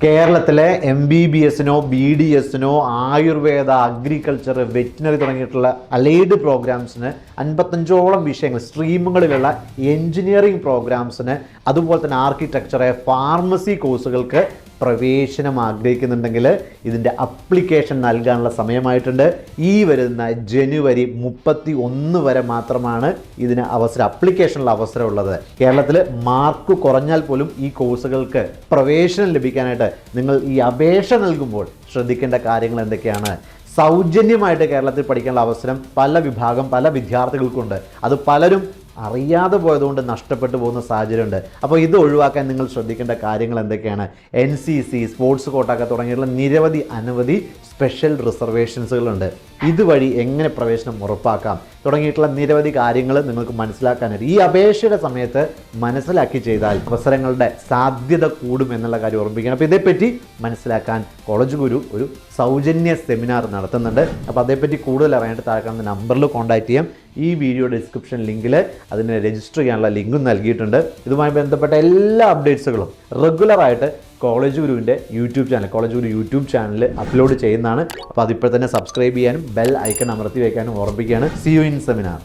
കേരളത്തിലെ M B B എസിനോ B D എസിനോ ആയുർവേദ അഗ്രികൾച്ചർ വെറ്റിനറി തുടങ്ങിയിട്ടുള്ള അലൈഡ് പ്രോഗ്രാംസിന് അൻപത്തഞ്ചോളം വിഷയങ്ങൾ സ്ട്രീമുകളിലുള്ള എഞ്ചിനീയറിംഗ് പ്രോഗ്രാംസിന് അതുപോലെ തന്നെ ആർക്കിടെക്ചർ ഫാർമസി കോഴ്സുകൾക്ക് പ്രവേശനം ആഗ്രഹിക്കുന്നുണ്ടെങ്കിൽ ഇതിന്റെ അപ്ലിക്കേഷൻ നൽകാനുള്ള സമയമായിട്ടുണ്ട്. ഈ വരുന്ന ജനുവരി മുപ്പത്തി ഒന്ന് വരെ മാത്രമാണ് ഇതിന് അവസരം അപ്ലിക്കേഷനുള്ള അവസരമുള്ളത്. കേരളത്തിൽ മാർക്ക് കുറഞ്ഞാൽ പോലും ഈ കോഴ്സുകൾക്ക് പ്രവേശനം ലഭിക്കാനായിട്ട് നിങ്ങൾ ഈ അപേക്ഷ നൽകുമ്പോൾ ശ്രദ്ധിക്കേണ്ട കാര്യങ്ങൾ എന്തൊക്കെയാണ്? സൗജന്യമായിട്ട് കേരളത്തിൽ പഠിക്കാനുള്ള അവസരം പല വിഭാഗം പല വിദ്യാർത്ഥികൾക്കുണ്ട്. അത് പലരും അറിയാതെ പോയതുകൊണ്ട് നഷ്ടപ്പെട്ടു പോകുന്ന സാഹചര്യമുണ്ട്. അപ്പോൾ ഇത് ഒഴിവാക്കാൻ നിങ്ങൾ ശ്രദ്ധിക്കേണ്ട കാര്യങ്ങൾ എന്തൊക്കെയാണ്? എൻ സി സി സ്പോർട്സ് കോട്ടൊക്കെ തുടങ്ങിയിട്ടുള്ള നിരവധി അനവധി സ്പെഷ്യൽ റിസർവേഷൻസുകളുണ്ട്. ഇതുവഴി എങ്ങനെ പ്രവേശനം ഉറപ്പാക്കാം? തുടങ്ങിയിട്ടുള്ള നിരവധി കാര്യങ്ങൾ നിങ്ങൾക്ക് മനസ്സിലാക്കാനായിട്ട്. ഈ അപേക്ഷയുടെ സമയത്ത് മനസ്സിലാക്കി ചെയ്താൽ അവസരങ്ങളുടെ സാധ്യത കൂടും എന്നുള്ള കാര്യം ഓർമ്മിക്കണം അപ്പോൾ ഇതേപ്പറ്റി മനസ്സിലാക്കാൻ കോളേജ് ഗുരു ഒരു സൗജന്യ സെമിനാർ നടത്തുന്നുണ്ട്. അപ്പോൾ അതേപ്പറ്റി കൂടുതൽ അറിയാനായിട്ട് താഴെ കാണുന്ന നമ്പറിൽ കോൺടാക്ട് ചെയ്യാം. ഈ വീഡിയോ ഡിസ്ക്രിപ്ഷൻ ലിങ്കിൽ അതിനെ രജിസ്റ്റർ ചെയ്യാനുള്ള ലിങ്കും നൽകിയിട്ടുണ്ട്. ഇതുമായി ബന്ധപ്പെട്ട എല്ലാ അപ്ഡേറ്റ്സുകളും റെഗുലറായിട്ട് കോളേജ് ഗുരുവിന്റെ YouTube channel college guru YouTube channel upload ചെയ്യുന്നതാണ്. അപ്പോൾ അതിപ്പോൾ തന്നെ സബ്സ്ക്രൈബ് ചെയ്യാനും ബെൽ ഐക്കൺ അമർത്തി വയ്ക്കാനും ഓർമ്മിക്കുകയാണ് സി യു ഇൻ സെമിനാർ